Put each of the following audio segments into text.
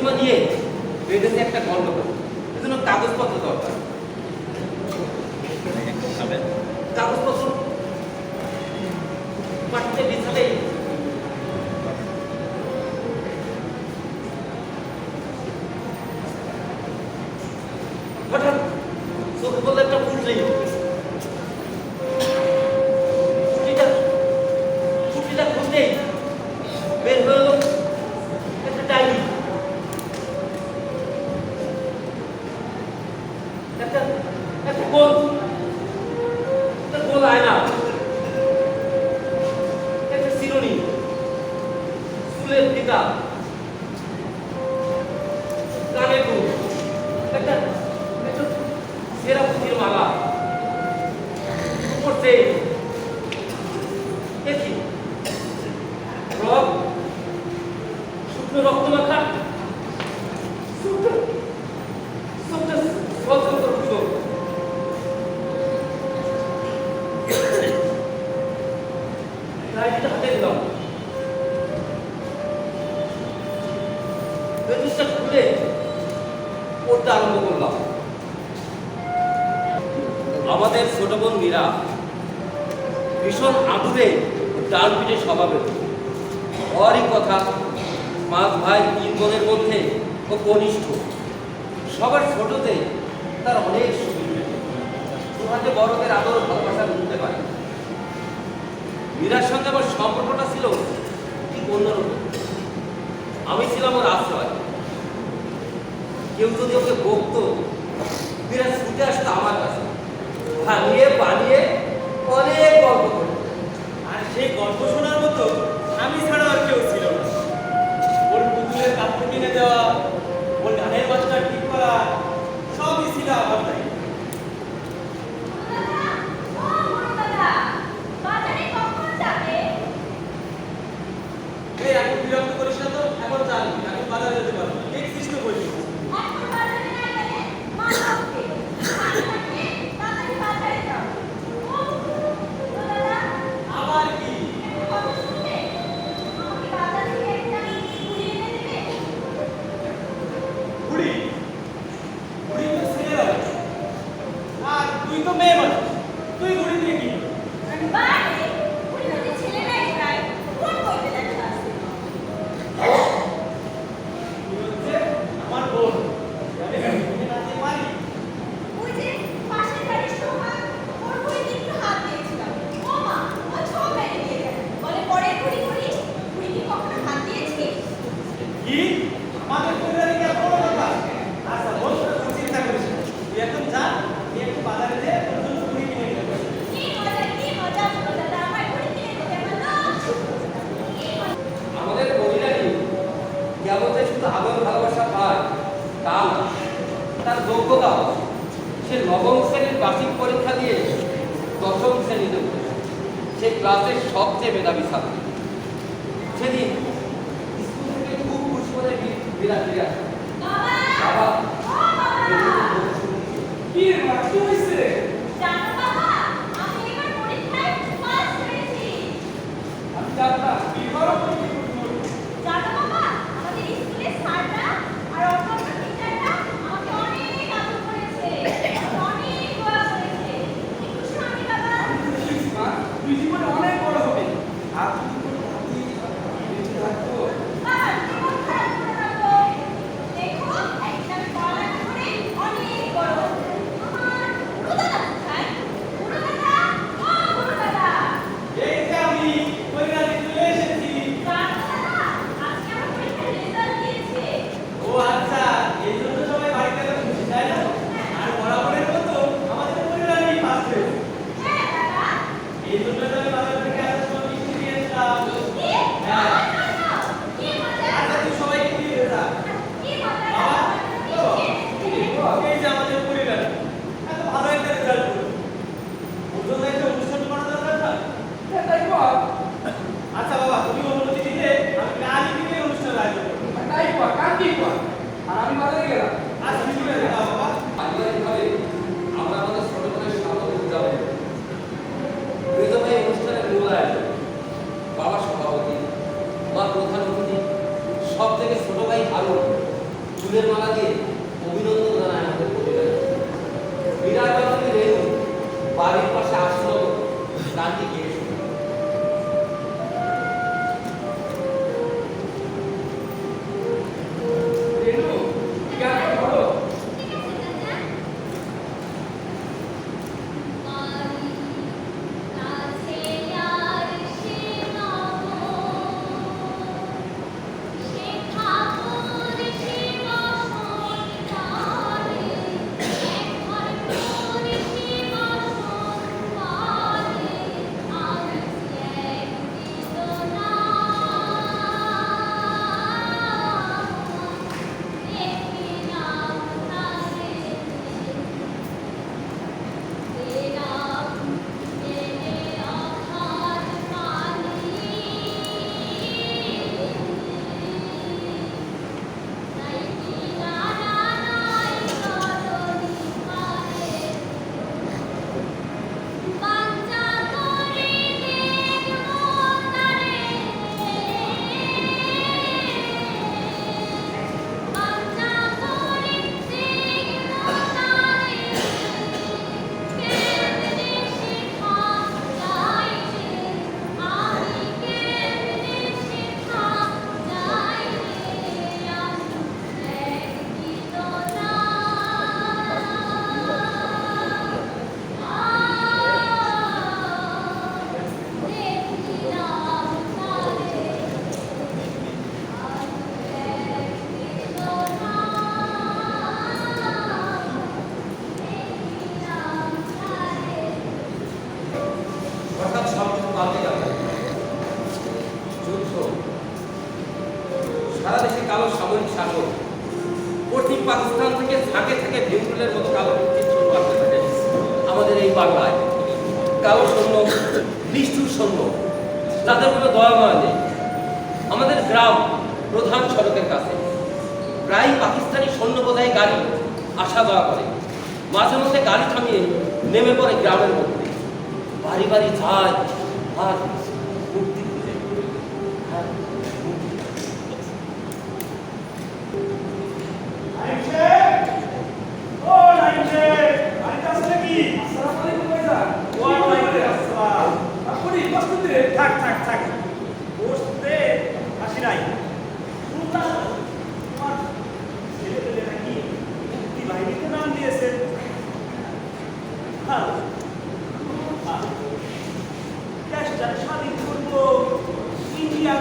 সময় নিয়ে বেঁধেছে একটা গল্প করব এজন্য কাগজপত্র দরকার। কাগজপত্র যায় না। একটা সিনোনিম ফুলের পিতা। পেন্সিলটা পড়তে আরম্ভ করলাম। আমাদের ছোট বোন মীরা ভীষণ আদুরে ডাল পিঠে স্বভাবে হওয়ারই কথা মাঝ ভাই তিন বোনের মধ্যে ও কনিষ্ঠ। সবার ছোটতে তার অনেক সুবিধা। তোমাকে বড়দের আদর ভালোবাসা বুঝতে পারে। মীরার সঙ্গে আমার সম্পর্কটা ছিল ঠিক অন্যরকম। আমি ছিলাম ওর আশ্রয়। কেউ যদি ওকে বকতো সড়কের কাছে। প্রায় পাকিস্তানি সৈন্য বোধহয় গাড়ি আসা যাওয়া করে। মাঝে মধ্যে গাড়ি থামিয়ে নেমে পড়ে গ্রামের মধ্যে। বাড়ি বাড়ি যায়, আর দেশটা স্বাধীন করব ইন্ডিয়া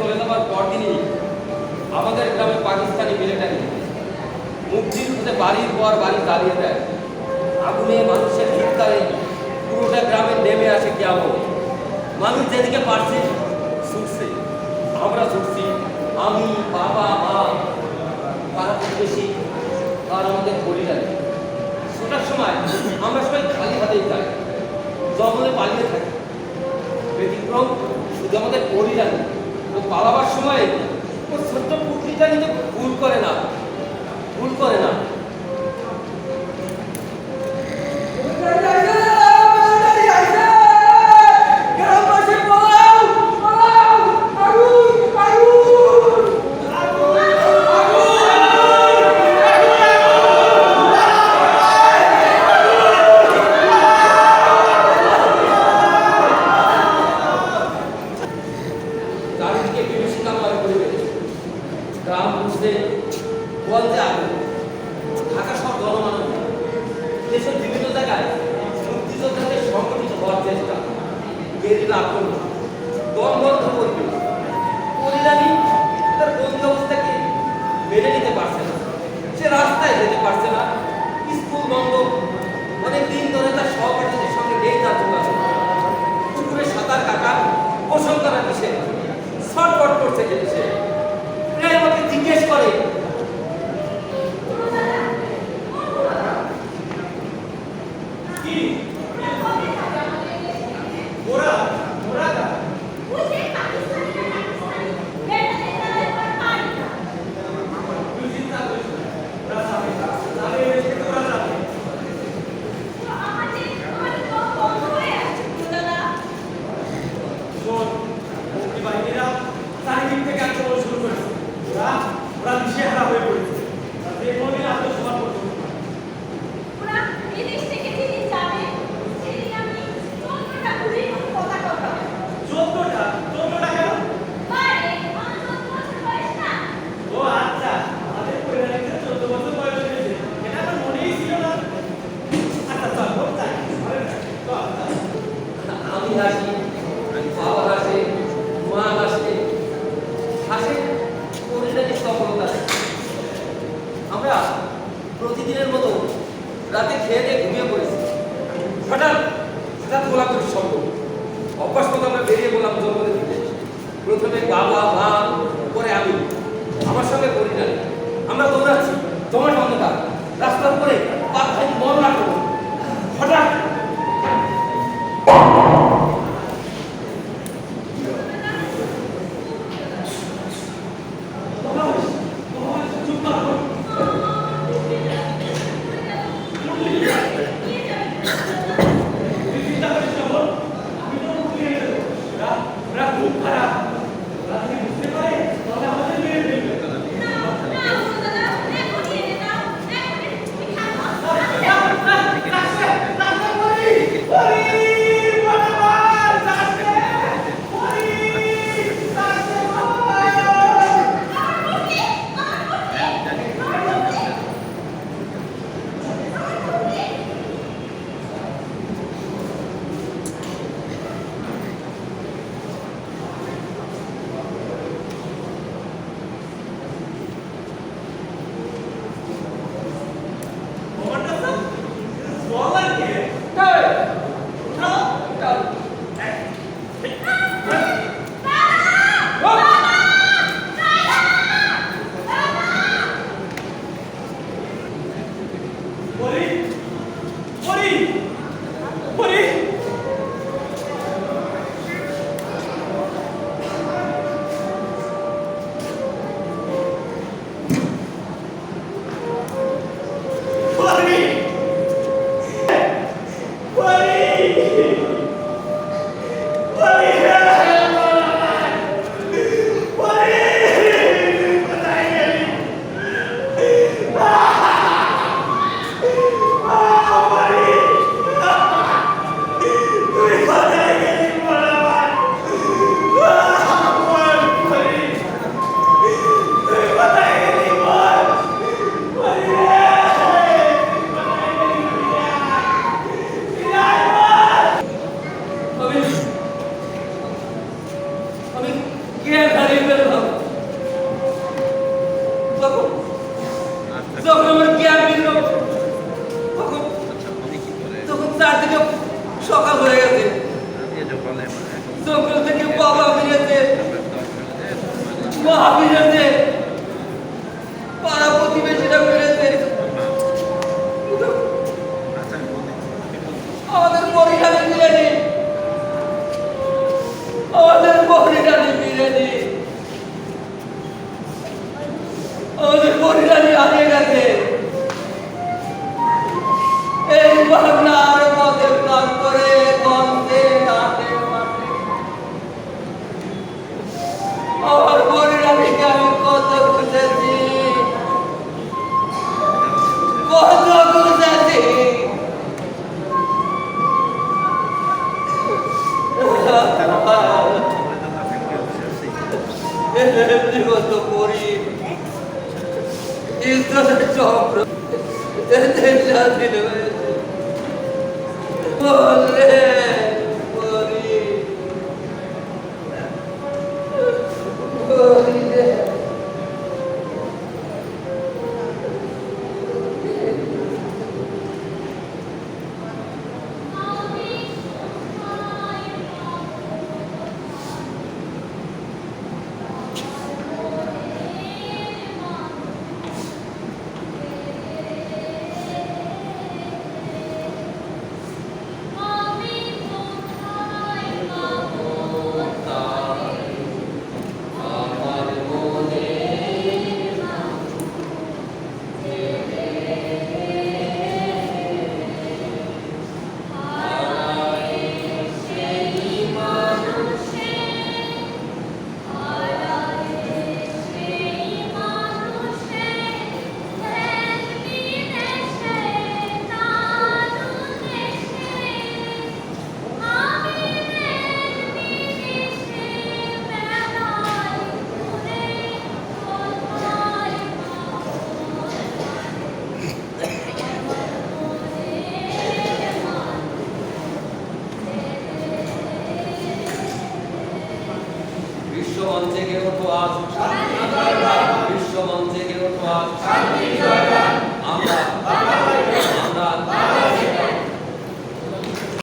চলে যাবার পরদিনই আমাদের গ্রামে পাকিস্তানি মিলিটারি মুক্তির খুঁজে বাড়ির পর বাড়ি জ্বালিয়ে দেয়। আগুনে মানুষের চিৎকারে পুরোটা গ্রামে নেমে আসে কেমন মানুষ যেদিকে পারছে ছুটছে, আমরা ছুটছি। আমি, বাবা, মা পাড়া প্রতিবেশী আর আমাদের পরিবার ছোটার সময় আমরা সবাই খালি হাতেই যাই জঙ্গলে পালিয়ে থাকি। ব্যতিক্রম শুধু আমাদের পরিবার পালাবার সময় ও ছোট্ট পুত্রিটা কিন্তু ভুল করে না। ভুল করে না। বলতে আগুন ঢাকা দেশের বিভিন্ন জায়গায় মুক্তিযোদ্ধাদের সংগঠিত হওয়ার চেষ্টা। তার অবস্থাকে মেনে নিতে পারছে না। সে রাস্তায় যেতে পারছে না। স্কুল বন্ধ। অনেক দিন ধরে তার সহপাঠীদের সঙ্গে নেই তার যোগাযোগ। পুকুরে সাঁতার কাটা করছে সে প্রায় আমাকে জিজ্ঞেস করে কি ওরা ওরা কারা? তুই চিন্তা করিস না। ওরা যাবে না। যাবে, এর থেকে ওরা যাবে। শোন, মুক্তি বাহিনীরা চারিদিক থেকে আক্রমণ শুরু করেছে। ওরা ওরা দিশেহারা হয়ে পড়েছে। ওরা যে কোনোদিন আত্মসমর্পণ করবে না। চোদ্দটা চোদ্দটা কেন ও আচ্ছা আমাদের পরিবারের চোদ্দ বছর বয়স হয়েছে এটা আমার মনেই ছিল না আচ্ছা চল হোক যাই ঘরে যাই। চল চল আমি হাসি বাবা হাসে মা হাসে হাসে পরিণামী সফলতা আমরা প্রতিদিনের মতো রাতে খেয়ে দিয়ে ঘুমিয়ে পড়েছি হঠাৎ হঠাৎ গোলাগুলির শব্দ অভ্যাস মতো আমরা বেরিয়ে বললাম জঙ্গলের দিকে প্রথমে বাবা মা পরে আমি আমার সঙ্গে পরিণামী আমরা দৌড়াচ্ছি তোমার অন্ধকার রাস্তার উপরে পাক ভাই মা